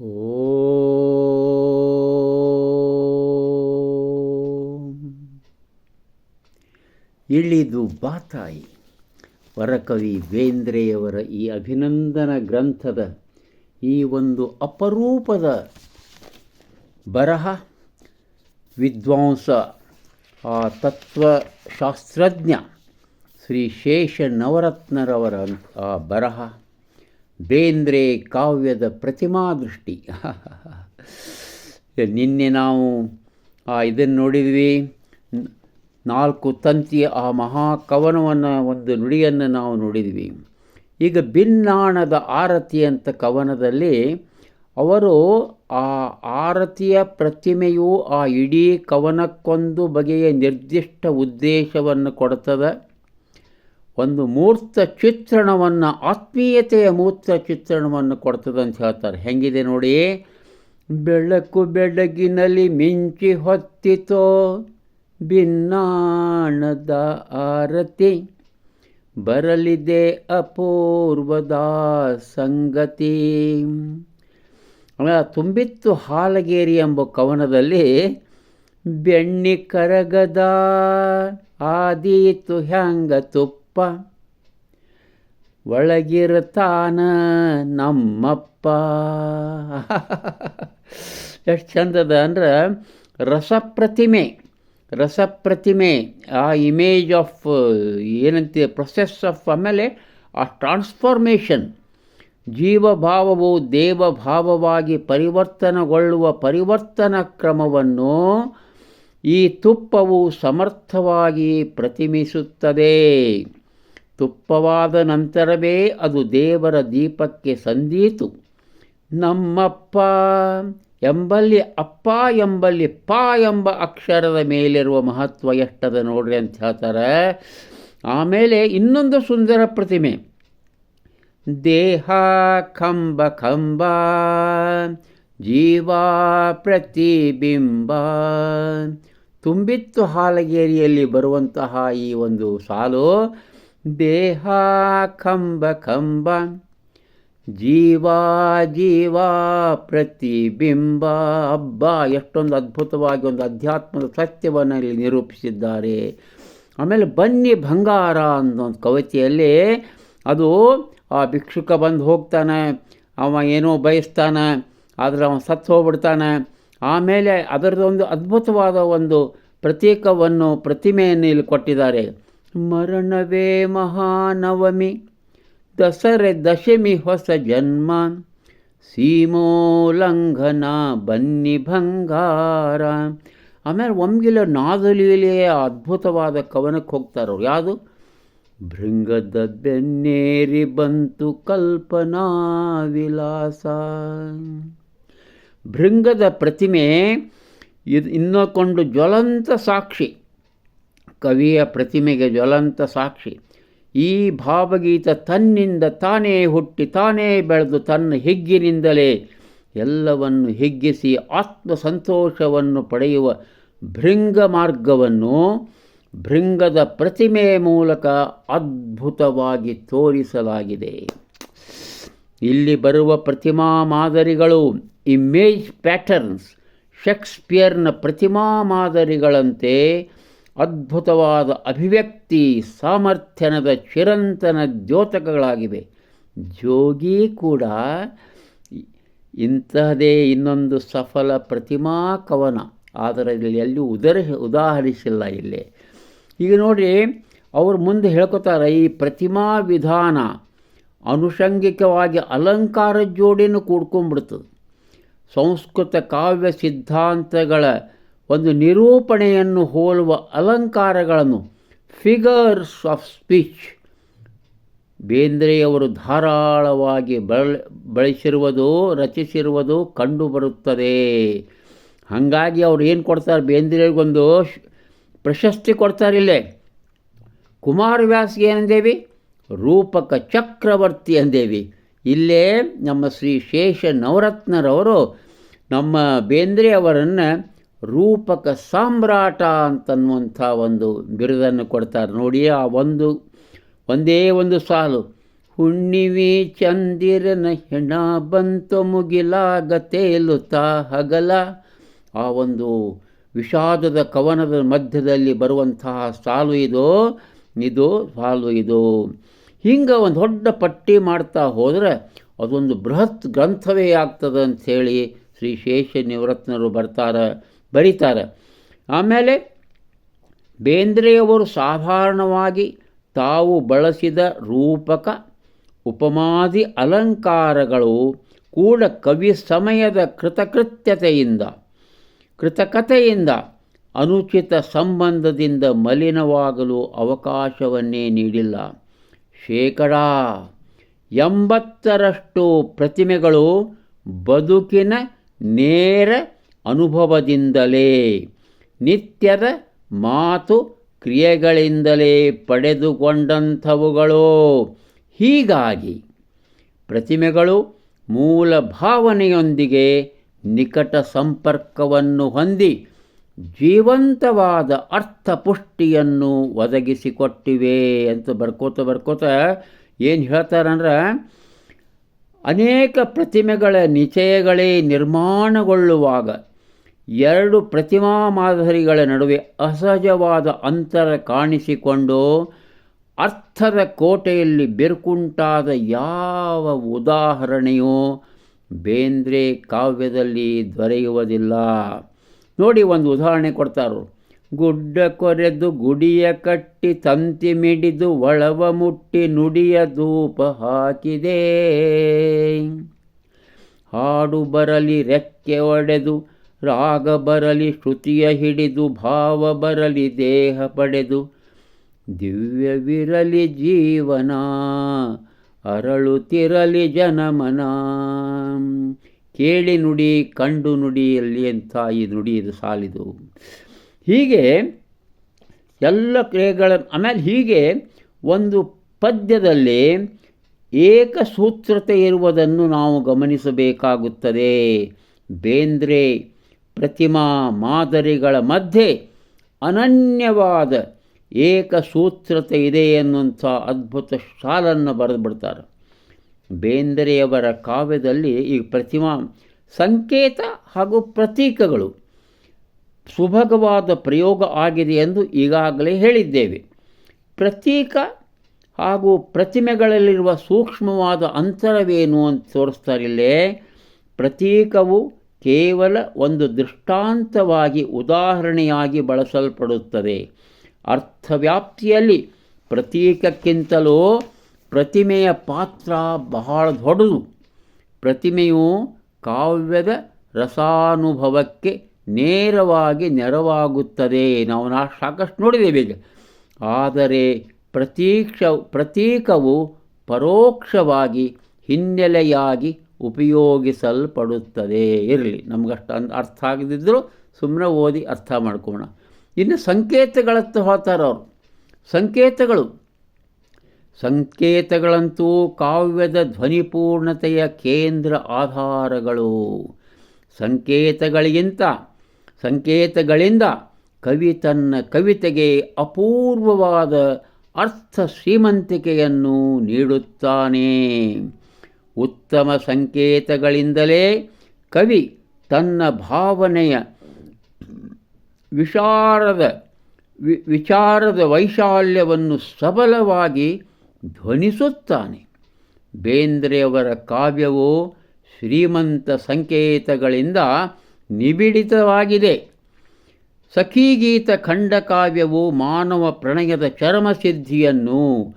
ಓಂ. ಇಳಿದು ಬಾತಾಯಿ. ವರಕವಿ ಬೇಂದ್ರೆಯವರ ಈ ಅಭಿನಂದನ ಗ್ರಂಥದ ಈ ಒಂದು ಅಪರೂಪದ ಬರಹ, ವಿದ್ವಾಂಸ, ಆ ತತ್ವಶಾಸ್ತ್ರಜ್ಞ ಶ್ರೀ ಶೇಷ ನವರತ್ನರವರ ಆ ಬರಹ. ಬೇಂದ್ರೆ ಕಾವ್ಯದ ಪ್ರತಿಮಾ ದೃಷ್ಟಿ. ನಿನ್ನೆ ನಾವು ಆ ಇದನ್ನು ನೋಡಿದ್ವಿ. ನಾಲ್ಕು ತಂತಿಯ ಆ ಮಹಾಕವನವನ್ನು, ಒಂದು ನುಡಿಯನ್ನು ನಾವು ನೋಡಿದ್ವಿ. ಈಗ ಭಿನ್ನಾಣದ ಆರತಿ ಅಂತ ಕವನದಲ್ಲಿ ಅವರು ಆ ಆರತಿಯ ಪ್ರತಿಮೆಯು ಆ ಇಡೀ ಕವನಕ್ಕೊಂದು ಬಗೆಯ ನಿರ್ದಿಷ್ಟ ಉದ್ದೇಶವನ್ನು ಕೊಡ್ತದೆ. ಒಂದು ಮೂರ್ತ ಚಿತ್ರಣವನ್ನು, ಆತ್ಮೀಯತೆಯ ಮೂರ್ತ ಚಿತ್ರಣವನ್ನು ಕೊಡ್ತದೆ ಅಂತ ಹೇಳ್ತಾರೆ. ಹೆಂಗಿದೆ ನೋಡಿ? ಬೆಳಕು ಬೆಳಗಿನಲ್ಲಿ ಮಿಂಚಿ ಹೊತ್ತಿತೋ ಭಿನ್ನಾಣದ ಆರತಿ, ಬರಲಿದೆ ಅಪೂರ್ವದ ಸಂಗತಿ. ತುಂಬಿತ್ತು ಹಾಲಗೇರಿ ಎಂಬ ಕವನದಲ್ಲಿ, ಬೆಣ್ಣಿ ಕರಗದ ಆದೀತು ಹ್ಯಾಂಗ ತುಪ್ಪ ಒಳಗಿರ್ತಾನ ನಮ್ಮಪ್ಪ. ಎಷ್ಟು ಚಂದದ ಅಂದ್ರೆ ರಸಪ್ರತಿಮೆ ರಸಪ್ರತಿಮೆ, ಆ ಇಮೇಜ್ ಆಫ್ ಏನಂತೀವಿ ಪ್ರೊಸೆಸ್ ಆಫ್ ಆಮೇಲೆ ಆ ಟ್ರಾನ್ಸ್ಫಾರ್ಮೇಷನ್ ಜೀವಭಾವವು ದೇವಭಾವವಾಗಿ ಪರಿವರ್ತನಗೊಳ್ಳುವ ಪರಿವರ್ತನ ಕ್ರಮವನ್ನು ಈ ತುಪ್ಪವು ಸಮರ್ಥವಾಗಿ ಪ್ರತಿಮಿಸುತ್ತದೆ ತುಪ್ಪವಾದ ನಂತರವೇ ಅದು ದೇವರ ದೀಪಕ್ಕೆ ಸಂದೀತು. ನಮ್ಮಪ್ಪ ಎಂಬಲ್ಲಿ ಅಪ್ಪ ಎಂಬಲ್ಲಿ ಪ ಎಂಬ ಅಕ್ಷರದ ಮೇಲಿರುವ ಮಹತ್ವ ಎಷ್ಟದ ನೋಡ್ರಿ ಅಂತ ಹೇಳ್ತಾರೆ. ಆಮೇಲೆ ಇನ್ನೊಂದು ಸುಂದರ ಪ್ರತಿಮೆ. ದೇಹ ಕಂಬ ಕಂಬ, ಜೀವ ಪ್ರತಿಬಿಂಬ. ತುಂಬಿತ್ತು ಹಾಲಗೇರಿಯಲ್ಲಿ ಬರುವಂತಹ ಈ ಒಂದು ಸಾಲು ದೇಹ ಕಂಬ ಕಂಬ ಜೀವ ಜೀವ ಪ್ರತಿಬಿಂಬ. ಹಬ್ಬ ಎಷ್ಟೊಂದು ಅದ್ಭುತವಾಗಿ ಒಂದು ಅಧ್ಯಾತ್ಮದ ಸತ್ಯವನ್ನು ಇಲ್ಲಿ ನಿರೂಪಿಸಿದ್ದಾರೆ. ಆಮೇಲೆ ಬನ್ನಿ ಬಂಗಾರ ಒಂದು ಕವಿತೆಯಲ್ಲಿ ಅದು ಆ ಭಿಕ್ಷುಕ ಬಂದು ಹೋಗ್ತಾನೆ, ಅವ ಏನೋ ಬಯಸ್ತಾನೆ, ಆದರೆ ಅವನು ಸತ್ತು ಹೋಗ್ಬಿಡ್ತಾನೆ. ಆಮೇಲೆ ಅದರದೊಂದು ಅದ್ಭುತವಾದ ಒಂದು ಪ್ರತೀಕವನ್ನು ಪ್ರತಿಮೆಯನ್ನು ಇಲ್ಲಿ ಕೊಟ್ಟಿದ್ದಾರೆ. ಮರಣವೇ ಮಹಾನವಮಿ, ದಸರೆ ದಶಮಿ ಹೊಸ ಜನ್ಮ, ಸೀಮೋಲ್ಲಂಘನ ಬನ್ನಿ ಬಂಗಾರ. ಆಮೇಲೆ ಒಮ್ಗಿಲ ನಾದಲಿಯಲ್ಲಿಯೇ ಅದ್ಭುತವಾದ ಕವನಕ್ಕೆ ಹೋಗ್ತಾರವ್ರು ಯಾವುದು? ಭೃಂಗದ ಬೆನ್ನೇರಿ ಬಂತು ಕಲ್ಪನಾ ವಿಲಾಸ. ಭೃಂಗದ ಪ್ರತಿಮೆ ಇದು ಇನ್ನೊಕೊಂಡು ಜ್ವಲಂತ ಸಾಕ್ಷಿ. ಕವಿಯ ಪ್ರತಿಮೆಗೆ ಜ್ವಲಂತ ಸಾಕ್ಷಿ. ಈ ಭಾವಗೀತ ತನ್ನಿಂದ ತಾನೇ ಹುಟ್ಟಿ ತಾನೇ ಬೆಳೆದು ತನ್ನ ಹಿಗ್ಗಿನಿಂದಲೇ ಎಲ್ಲವನ್ನು ಹಿಗ್ಗಿಸಿ ಆತ್ಮ ಸಂತೋಷವನ್ನು ಪಡೆಯುವ ಭೃಂಗ ಮಾರ್ಗವನ್ನು ಭೃಂಗದ ಪ್ರತಿಮೆ ಮೂಲಕ ಅದ್ಭುತವಾಗಿ ತೋರಿಸಲಾಗಿದೆ. ಇಲ್ಲಿ ಬರುವ ಪ್ರತಿಮಾ ಮಾದರಿಗಳು ಇಮೇಜ್ ಪ್ಯಾಟರ್ನ್ಸ್. ಶೇಕ್ಸ್ಪಿಯರ್ನ ಪ್ರತಿಮಾ ಮಾದರಿಗಳಂತೆ ಅದ್ಭುತವಾದ ಅಭಿವ್ಯಕ್ತಿ ಸಾಮರ್ಥ್ಯನದ ಚಿರಂತನ ದ್ಯೋತಕಗಳಾಗಿವೆ. ಜೋಗಿ ಕೂಡ ಇಂತಹದೇ ಇನ್ನೊಂದು ಸಫಲ ಪ್ರತಿಮಾ ಕವನ. ಆದರೆ ಇಲ್ಲಿ ಎಲ್ಲೂ ಉದರ ಉದಾಹರಿಸಿಲ್ಲ ಇಲ್ಲಿ. ಈಗ ನೋಡಿ, ಅವರು ಮುಂದೆ ಹೇಳ್ಕೊತಾರೆ, ಈ ಪ್ರತಿಮಾ ವಿಧಾನ ಅನುಷಂಗಿಕವಾಗಿ ಅಲಂಕಾರ ಜೋಡಿನೂ ಕೂಡ್ಕೊಂಡ್ಬಿಡ್ತದೆ. ಸಂಸ್ಕೃತ ಕಾವ್ಯ ಸಿದ್ಧಾಂತಗಳ ಒಂದು ನಿರೂಪಣೆಯನ್ನು ಹೋಲುವ ಅಲಂಕಾರಗಳನ್ನು ಫಿಗರ್ಸ್ ಆಫ್ ಸ್ಪೀಚ್ ಬೇಂದ್ರೆಯವರು ಧಾರಾಳವಾಗಿ ಬಳ, ಬಳಸಿರುವುದು, ರಚಿಸಿರುವುದು ಕಂಡುಬರುತ್ತದೆ ಹಾಗಾಗಿ ಅವ್ರು ಏನು ಕೊಡ್ತಾರೆ? ಬೇಂದ್ರೆಗೊಂದು ಪ್ರಶಸ್ತಿ ಕೊಡ್ತಾರೆ ಇಲ್ಲೇ. ಕುಮಾರವ್ಯಾಸ್ಗೆ ಏನಂದೇವಿ? ರೂಪಕ ಚಕ್ರವರ್ತಿ ಅಂದೇವಿ. ಇಲ್ಲೇ ನಮ್ಮ ಶ್ರೀ ಶೇಷ ನವರತ್ನರವರು ನಮ್ಮ ಬೇಂದ್ರೆ ಅವರನ್ನು ರೂಪಕ ಸಾಮ್ರಾಟ ಅಂತನ್ನುವಂಥ ಒಂದು ಬಿರುದನ್ನು ಕೊಡ್ತಾರೆ. ನೋಡಿ ಆ ಒಂದು, ಒಂದೇ ಒಂದು ಸಾಲು. ಹುಣ್ಣಿವಿ ಚಂದಿರನ ಹೆಣ ಬಂತು ಮುಗಿಲಾಗ ತೇಲುತ್ತಾ ಹಗಲ. ಆ ಒಂದು ವಿಷಾದದ ಕವನದ ಮಧ್ಯದಲ್ಲಿ ಬರುವಂತಹ ಸಾಲು ಇದು ಇದು ಸಾಲು ಇದು. ಹಿಂಗೆ ಒಂದು ದೊಡ್ಡ ಪಟ್ಟಿ ಮಾಡ್ತಾ ಹೋದರೆ ಅದೊಂದು ಬೃಹತ್ ಗ್ರಂಥವೇ ಆಗ್ತದೆ ಅಂಥೇಳಿ ಶ್ರೀ ಶೇಷ ನಿವೃತ್ನರು ಬರ್ತಾರೆ. ಬರೀತಾರೆ. ಆಮೇಲೆ ಬೇಂದ್ರೆಯವರು ಸಾಧಾರಣವಾಗಿ ತಾವು ಬಳಸಿದ ರೂಪಕ, ಉಪಮಾದಿ ಅಲಂಕಾರಗಳು ಕೂಡ ಕವಿ ಸಮಯದ ಕೃತಕೃತ್ಯತೆಯಿಂದ, ಕೃತಕತೆಯಿಂದ ಅನುಚಿತ ಸಂಬಂಧದಿಂದ ಮಲಿನವಾಗಲು ಅವಕಾಶವನ್ನೇ ನೀಡಿಲ್ಲ. ಶೇಕಡ ಎಂಬತ್ತರಷ್ಟು ಪ್ರತಿಮೆಗಳು ಬದುಕಿನ ನೇರ ಅನುಭವದಿಂದಲೇ, ನಿತ್ಯದ ಮಾತು ಕ್ರಿಯೆಗಳಿಂದಲೇ ಪಡೆದುಕೊಂಡಂಥವುಗಳು. ಹೀಗಾಗಿ ಪ್ರತಿಮೆಗಳು ಮೂಲ ಭಾವನೆಯೊಂದಿಗೆ ನಿಕಟ ಸಂಪರ್ಕವನ್ನು ಹೊಂದಿ ಜೀವಂತವಾದ ಅರ್ಥಪುಷ್ಟಿಯನ್ನು ಒದಗಿಸಿಕೊಟ್ಟಿವೆ ಅಂತ ಬರ್ಕೋತ ಬರ್ಕೋತ ಏನು ಹೇಳ್ತಾರಂದ್ರೆ, ಅನೇಕ ಪ್ರತಿಮೆಗಳ ನಿಚಯಗಳೇ ನಿರ್ಮಾಣಗೊಳ್ಳುವಾಗ ಎರಡು ಪ್ರತಿಮಾ ಮಾದರಿಗಳ ನಡುವೆ ಅಸಹಜವಾದ ಅಂತರ ಕಾಣಿಸಿಕೊಂಡು ಅರ್ಥದ ಕೋಟೆಯಲ್ಲಿ ಬಿರುಕುಂಟಾದ ಯಾವ ಉದಾಹರಣೆಯೂ ಬೇಂದ್ರೆ ಕಾವ್ಯದಲ್ಲಿ ದೊರೆಯುವುದಿಲ್ಲ. ನೋಡಿ ಒಂದು ಉದಾಹರಣೆ ಕೊಡ್ತಾರು. ಗುಡ್ಡ ಕೊರೆದು ಗುಡಿಯ ಕಟ್ಟಿ ತಂತಿ ಮಿಡಿದು ಒಳವ ಮುಟ್ಟಿ ನುಡಿಯ ಧೂಪ ಹಾಕಿದೆ. ಹಾಡು ಬರಲಿ, ರೆಕ್ಕೆ ಒಡೆದು ರಾಗ ಬರಲಿ, ಶ್ರುತಿಯ ಹಿಡಿದು, ಭಾವ ಬರಲಿ, ದೇಹ ಪಡೆದು. ದಿವ್ಯವಿರಲಿ ಜೀವನ, ಅರಳುತ್ತಿರಲಿ ಜನಮನ. ಕೇಳಿ ನುಡಿ, ಕಂಡು ನುಡಿಯಲ್ಲಿ ಅಂತ ಈ ನುಡಿ ಇದು ಸಾಲಿದು. ಹೀಗೆ ಎಲ್ಲ ಕ್ರಿಯೆಗಳ, ಆಮೇಲೆ ಹೀಗೆ ಒಂದು ಪದ್ಯದಲ್ಲಿ ಏಕಸೂತ್ರತೆ ಇರುವುದನ್ನು ನಾವು ಗಮನಿಸಬೇಕಾಗುತ್ತದೆ. ಬೇಂದ್ರೆ ಪ್ರತಿಮಾ ಮಾದರಿಗಳ ಮಧ್ಯೆ ಅನನ್ಯವಾದ ಏಕಸೂತ್ರತೆ ಇದೆ ಎನ್ನುವಂಥ ಅದ್ಭುತ ಸಾಲನ್ನು ಬರೆದು ಬಿಡ್ತಾರೆ. ಬೇಂದ್ರೆಯವರ ಕಾವ್ಯದಲ್ಲಿ ಈ ಪ್ರತಿಮಾ ಸಂಕೇತ ಹಾಗೂ ಪ್ರತೀಕಗಳು ಸುಭಗವಾದ ಪ್ರಯೋಗ ಆಗಿದೆ ಎಂದು ಈಗಾಗಲೇ ಹೇಳಿದ್ದೇವೆ. ಪ್ರತೀಕ ಹಾಗೂ ಪ್ರತಿಮೆಗಳಲ್ಲಿರುವ ಸೂಕ್ಷ್ಮವಾದ ಅಂತರವೇನು ಅಂತ ತೋರಿಸ್ತಾರಿಲ್ಲೇ ಪ್ರತೀಕವು ಕೇವಲ ಒಂದು ದೃಷ್ಟಾಂತವಾಗಿ ಉದಾಹರಣೆಯಾಗಿ ಬಳಸಲ್ಪಡುತ್ತದೆ. ಅರ್ಥವ್ಯಾಪ್ತಿಯಲ್ಲಿ ಪ್ರತೀಕಕ್ಕಿಂತಲೂ ಪ್ರತಿಮೆಯ ಪಾತ್ರ ಬಹಳ ದೊಡ್ಡದು. ಪ್ರತಿಮೆಯು ಕಾವ್ಯದ ರಸಾನುಭವಕ್ಕೆ ನೇರವಾಗಿ ನೆರವಾಗುತ್ತದೆ. ನಾವು ನಾ ಸಾಕಷ್ಟು ನೋಡಿದ್ದೇವೆ ಈಗ. ಆದರೆ ಪ್ರತೀಕ್ಷ ಪ್ರತೀಕವು ಪರೋಕ್ಷವಾಗಿ ಹಿನ್ನೆಲೆಯಾಗಿ ಉಪಯೋಗಿಸಲ್ಪಡುತ್ತದೆ? ಇರಲಿ. ನಮಗಷ್ಟು ಅರ್ಥ ಆಗದಿದ್ದರೂ ಸುಮ್ಮನೆ ಓದಿ ಅರ್ಥ ಮಾಡ್ಕೋಣ ಇನ್ನು ಸಂಕೇತಗಳತ್ತ ಹೋಗ್ತಾರೆ ಅವರು. ಸಂಕೇತಗಳು. ಸಂಕೇತಗಳಂತೂ ಕಾವ್ಯದ ಧ್ವನಿಪೂರ್ಣತೆಯ ಕೇಂದ್ರ ಆಧಾರಗಳು. ಸಂಕೇತಗಳಿಗಿಂತ, ಸಂಕೇತಗಳಿಂದ ಕವಿ ತನ್ನ ಕವಿತೆಗೆ ಅಪೂರ್ವವಾದ ಅರ್ಥ ಶ್ರೀಮಂತಿಕೆಯನ್ನು ನೀಡುತ್ತಾನೆ. ಉತ್ತಮ ಸಂಕೇತಗಳಿಂದಲೇ ಕವಿ ತನ್ನ ಭಾವನೆಯ ವಿಶಾರದ ವಿಚಾರದ ವೈಶಾಲ್ಯವನ್ನು ಸಬಲವಾಗಿ ಧ್ವನಿಸುತ್ತಾನೆ. ಬೇಂದ್ರೆಯವರ ಕಾವ್ಯವು ಶ್ರೀಮಂತ ಸಂಕೇತಗಳಿಂದ ನಿಬಿಡಿತವಾಗಿದೆ. ಸಖೀಗೀತ ಖಂಡಕಾವ್ಯವು ಮಾನವ ಪ್ರಣಯದ ಚರಮಸಿದ್ಧಿಯನ್ನು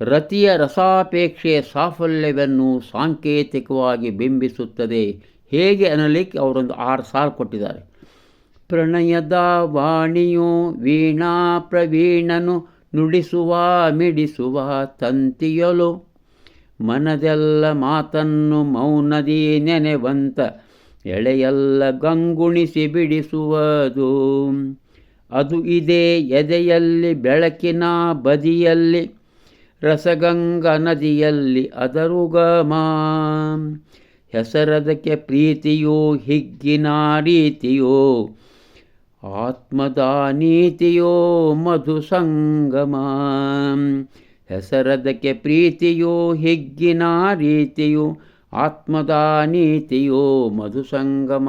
ರತಿಯ ರಸಾಪೇಕ್ಷೆ ಸಾಫಲ್ಯವನ್ನು ಸಾಂಕೇತಿಕವಾಗಿ ಬಿಂಬಿಸುತ್ತದೆ. ಹೇಗೆ ಅನ್ನಲಿಕ್ಕೆ ಅವರೊಂದು ಆರು ಸಾಲು ಕೊಟ್ಟಿದ್ದಾರೆ. ಪ್ರಣಯದ ವಾಣಿಯು ವೀಣಾ ಪ್ರವೀಣನು ನುಡಿಸುವ, ಮಿಡಿಸುವ ತಂತಿಯಲು. ಮನದೆಲ್ಲ ಮಾತನ್ನು ಮೌನದಿ ನೆನೆವಂತ, ಎಳೆಯೆಲ್ಲ ಗಂಗುಣಿಸಿ ಬಿಡಿಸುವುದು. ಅದು ಇದೆ ಎದೆಯಲ್ಲಿ, ಬೆಳಕಿನ ಬದಿಯಲ್ಲಿ. ರಸಗಂಗ ನದಿಯಲ್ಲಿ ಅದರುಗಮ ಹೆಸರದಕ್ಕೆ ಪ್ರೀತಿಯೋ, ಹಿಗ್ಗಿನ ರೀತಿಯೋ, ಆತ್ಮದ ನೀತಿಯೋ ಮಧು ಸಂಗಮ ಹೆಸರದಕ್ಕೆ ಪ್ರೀತಿಯೋ, ಹಿಗ್ಗಿನ ರೀತಿಯೋ, ಆತ್ಮದ ನೀತಿಯು, ಮಧುಸಂಗಮ.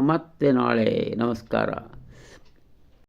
ಮತ್ತೆ ನಾಳೆ ನಮಸ್ಕಾರ.